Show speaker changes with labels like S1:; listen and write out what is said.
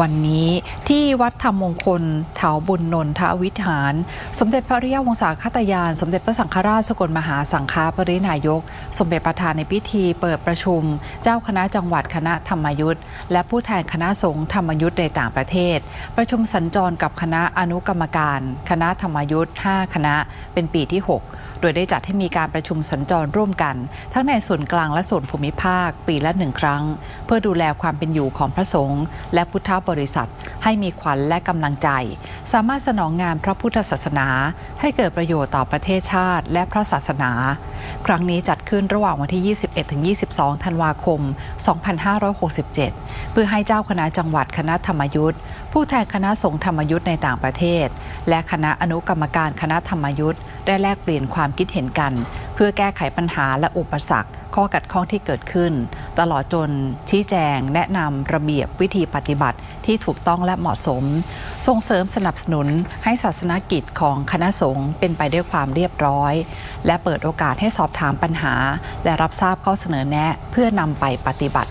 S1: วันนี้ที่วัดธรรมมงคลเถาบุญนนทวิหาร สมเด็จพระริยวงศาคตยาน สมเด็จพระสังฆราชสกลมหาสังฆปรินายก สมเด็จประธานในพิธีเปิดประชุม เจ้าคณะจังหวัดคณะธรรมยุทธ์และผู้แทนคณะสงฆ์ธรรมยุทธ์ในต่างประเทศ ประชุมสัญจรกับคณะอนุกรรมการ คณะธรรมยุทธ์5คณะเป็นปีที่ 6 โดยได้จัดให้มีการประชุมสัญจรร่วมกัน ทั้งในส่วนกลางและส่วนภูมิภาค ปีละหนึ่งครั้ง เพื่อดูแลความเป็นอยู่ของพระสงฆ์และพุทธบริษัท ให้มีขวัญและกำลังใจ สามารถสนองงานพระพุทธศาสนา ให้เกิดประโยชน์ต่อประเทศชาติและพระศาสนา ครั้งนี้จัด ขึ้นระหว่างวันที่ 21-22 ธันวาคม 2567 เพื่อให้เจ้าคณะจังหวัดคณะธรรมยุทธ์ผู้แทนคณะสงฆ์ธรรมยุทธ์ในต่างประเทศ และคณะอนุกรรมการคณะธรรมยุทธ์ได้แลกเปลี่ยนความคิดเห็นกัน พื่อแก้ไขปัญหาและอุปสรรค ข้อกัดข้องที่เกิดขึ้น ตลอดจนชี้แจง แนะนำระเบียบวิธีปฏิบัติที่ถูกต้องและเหมาะสม ส่งเสริมสนับสนุนให้ศาสนกิจของคณะสงฆ์เป็นไปด้วยความเรียบร้อย และเปิดโอกาสให้สอบถามปัญหา และรับทราบข้อเสนอแนะเพื่อนำไปปฏิบัติ